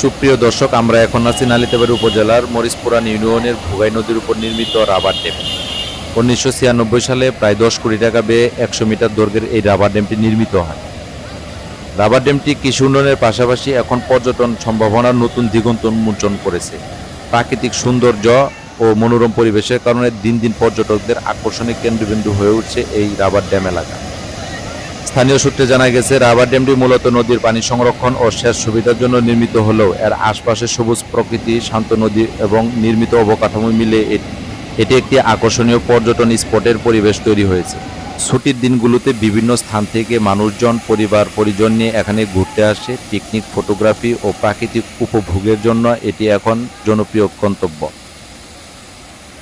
সুপ্রিয় দর্শক, আমরা এখন আছি নালিতাবাড়ি উপজেলার মরিচপুরান ইউনিয়নের ভুগাই নদীর উপর নির্মিত রাবার ড্যাম। উনিশশো ছিয়ানব্বই সালে প্রায় দশ কোটি টাকা ব্যয়ে একশো মিটার দৈর্ঘ্যের এই রাবার ড্যামটি নির্মিত হয়। রাবার ড্যামটি কৃষি উন্নয়নের পাশাপাশি এখন পর্যটন সম্ভাবনার নতুন দিগন্ত উন্মোচন করেছে। প্রাকৃতিক সৌন্দর্য ও মনোরম পরিবেশের কারণে দিন দিন পর্যটকদের আকর্ষণের কেন্দ্রবিন্দু হয়ে উঠছে এই রাবার ড্যাম এলাকা। স্থানীয় সূত্রে জানা গেছে, রাবার ড্যামটি মূলত নদীর পানি সংরক্ষণ ও সেচ সুবিধার জন্য নির্মিত হলেও এর আশপাশে সবুজ প্রকৃতি, শান্ত নদী এবং নির্মিত অবকাঠামো মিলে এটি একটি আকর্ষণীয় পর্যটন স্পটের পরিবেশ তৈরি হয়েছে। ছুটির দিনগুলোতে বিভিন্ন স্থান থেকে মানুষজন, পরিবার, পরিজন নিয়ে এখানে ঘুরতে আসে। পিকনিক, ফটোগ্রাফি ও প্রাকৃতিক উপভোগের জন্য এটি এখন জনপ্রিয় গন্তব্য।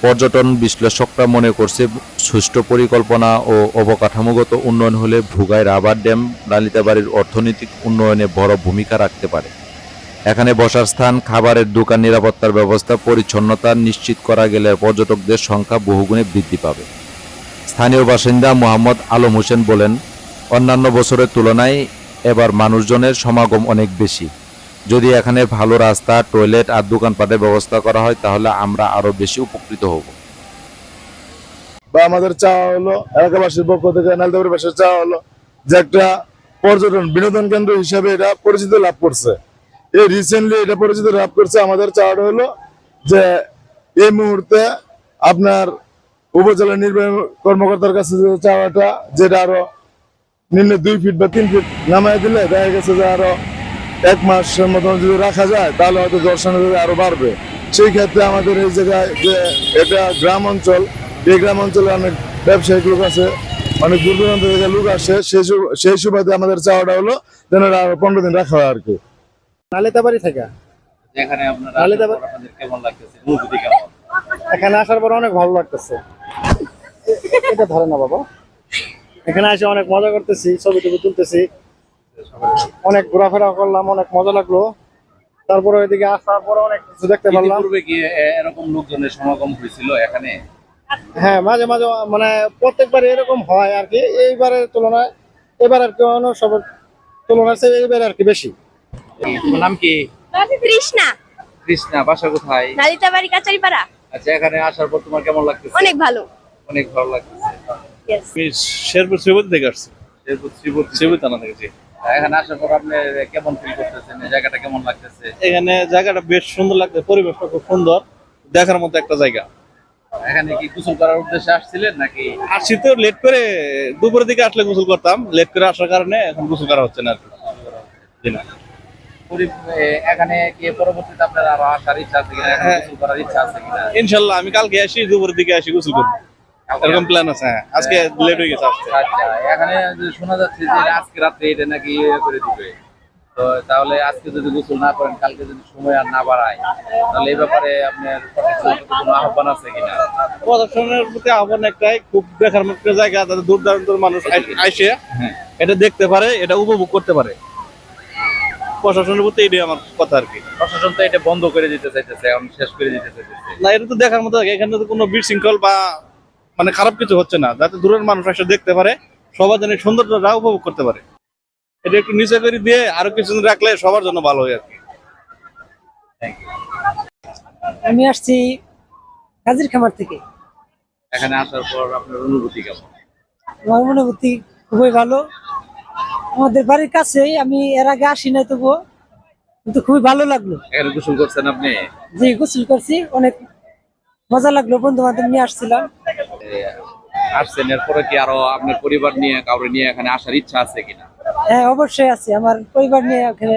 পর্যটন বিশ্লেষকরা মনে করছে সুষ্ঠু পরিকল্পনা ও অবকাঠামোগত উন্নয়ন হলে ভুগায় রাবার ড্যাম লালিতাবাড়ির অর্থনৈতিক উন্নয়নে বড় ভূমিকা রাখতে পারে। এখানে বসার স্থান, খাবারের দোকান, নিরাপত্তার ব্যবস্থা, পরিচ্ছন্নতা নিশ্চিত করা গেলে পর্যটকদের সংখ্যা বহুগুণে বৃদ্ধি পাবে। স্থানীয় বাসিন্দা মোহাম্মদ আলম হোসেন বলেন, অন্যান্য বছরের তুলনায় এবার মানুষজনের সমাগম অনেক বেশি। যদি এখানে ভালো রাস্তা, টয়লেট আর দোকানপাটের ব্যবস্থা করা হয়, তাহলে আমরা আরও বেশি উপকৃত হব। বা আমাদের চাওয়া হলো এলাকাবাসীর পক্ষ থেকে নালদাপুরবাসীর চাওয়া হলো যে একটা পর্যটন বিনোদন কেন্দ্র হিসেবে এটা পরিচিতি লাভ করছে। এই রিসেন্টলি এটা পরিচিত লাভ করছে, আমাদের চাওয়াটা হলো যে এই মুহূর্তে আপনার উপজেলা নির্বাহী কর্মকর্তার কাছে যে চাওয়াটা যেটা আরও নিম্নে দুই ফিট বা তিন ফিট নামায় দিলে দেখা গেছে যে আরও এক মাসের মতন যদি রাখা যায় তাহলে হয়তো দর্শনের দিকে আরও বাড়বে। সেই ক্ষেত্রে আমাদের এই জায়গায় যে এটা গ্রাম অঞ্চল এই গ্রাম অঞ্চলে অনেক ব্যবসায়িক লোক আছে অনেক দূর দূরান্ত থেকে লোক আসে। সেই সেই সুবাদে আমাদের চাওয়াটা হলো যেন আরও পনেরো দিন রাখা হয় আর কি। নালিতাবাড়ি থেকে? আপনাদের কেমন লাগতেছে? এখানে আসার পর অনেক ভালো লাগতেছে। এটা ধরে না বাবা। এখানে এসে অনেক মজা করতেছি ছবি টবি তুলতেছি। অনেক ঘোরাফেরা করলাম অনেক মজা লাগল। তারপরে ওইদিকে আসার পরে অনেক কিছু দেখতে পারলাম। ইতিপূর্বে কি এরকম লোকজনের সমাগম হয়েছিল এখানে? হ্যাঁ মাঝে মাঝে মানে প্রত্যেকবার এরকম হয় আর কি। এইবারের তুলনায় এবার আর কি অন্য সবের তুলনায় এইবার আর কি বেশি। নাম কি? তৃষ্ণা কৃষ্ণা বাসা কোথায়? নালিতাবাড়ি কাচারিপাড়া আচ্ছা এখানে আসার পর তোমার কেমন লাগতেছে? অনেক ভালো। অনেক ভালো লাগতেছে। শেরপুর শ্রীপতি থেকে আসছি। শেরপুর শ্রীপতি শ্রীপতি থানা থেকে। এখানে আসার পর আপনি কেমন ফিল করতেছেন? জায়গাটা কেমন লাগতেছে? এখানে জায়গাটা বেশ সুন্দর লাগছে পরিবেশটা খুব সুন্দর দেখার মতো একটা জায়গা। এখানে কি গোসল করার উদ্দেশ্যে আসছিলেন নাকি? আসছি তো লেট করে দুপুরের দিকে আসলে গোসল করতাম লেট করে আসার কারণে এখন গোসল করা হচ্ছে না আর কি। এখানে কি পরবর্তীতে আপনার আরও আসার ইচ্ছা আছে কিনা? হ্যাঁ। গোসল করার ইচ্ছা আছে কিনা? ইনশাল্লাহ আমি কালকে আসি দুপুরের দিকে আসি গোসল করব এরকম প্ল্যান আছে হ্যাঁ। আজকে লেট হয়ে গেছে আসতে আচ্ছা এখানে শোনা যাচ্ছে যে আজকে রাত্রে এটা নাকি ইয়ে করে দিবে তো তাহলে আজকে যদি গোসল না করেন কালকে যদি সময় আর না বাড়ায় তাহলে এই ব্যাপারে আপনার কোনো আহ্বান আছে কিনা? প্রদর্শনের প্রতি আহ্বান একটাই খুব দেখার মতো জায়গা যাতে দূর দূরান্তের মানুষ আইসে হ্যাঁ। এটা দেখতে পারে এটা উপভোগ করতে পারে। প্রশাসনের প্রতি এটাই আমার কথা আর কি। প্রশাসন তো এটা বন্ধ করে দিতে চাইতেছে এখন শেষ করে দিতে চাইতেছে। না এটা তো দেখার মতো এখানে তো কোনো বিশৃঙ্খল বা মানে খারাপ কিছু হচ্ছে না যাতে দূরের মানুষ এসে দেখতে পারে সবার জন্য সৌন্দর্যটা উপভোগ করতে পারে। এটা একটু নিচে করে দিয়ে আরও কিছুদিন রাখলে সবার জন্য ভালো হয় আর কি। আমি আসছি কাজির খামার থেকে। এখানে আসার পর আপনার অনুভূতি কেমন? আমার অনুভূতি খুবই ভালো। আমাদের বাড়ির কাছেই আমি এর আগে আসি নাই তবুও কিন্তু খুবই ভালো লাগল। এখানে গোসল করছেন আপনি? যে গোসল করছি অনেক মজা লাগল বন্ধু বান্ধব নিয়ে আসছিলাম। আসছেন এরপরে কি আরও আপনার পরিবার নিয়ে কাউরে নিয়ে এখানে আসার ইচ্ছা আছে কিনা? হ্যাঁ অবশ্যই আছে। আমার পরিবার নিয়ে এখানে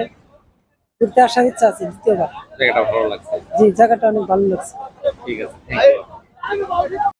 ঘুরতে আসার ইচ্ছা আছে দ্বিতীয়বার। জায়গাটা ভালো লাগছে। জি জায়গাটা অনেক ভালো লাগছে। ঠিক আছে থ্যাংক ইউ